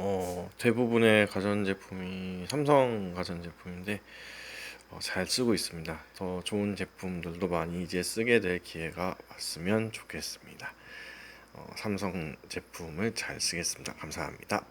어, 대부분의 가전제품이 삼성 가전제품인데 어, 잘 쓰고 있습니다. 더 좋은 제품들도 많이 이제 쓰게 될 기회가 왔으면 좋겠습니다. 어, 삼성 제품을 잘 쓰겠습니다. 감사합니다.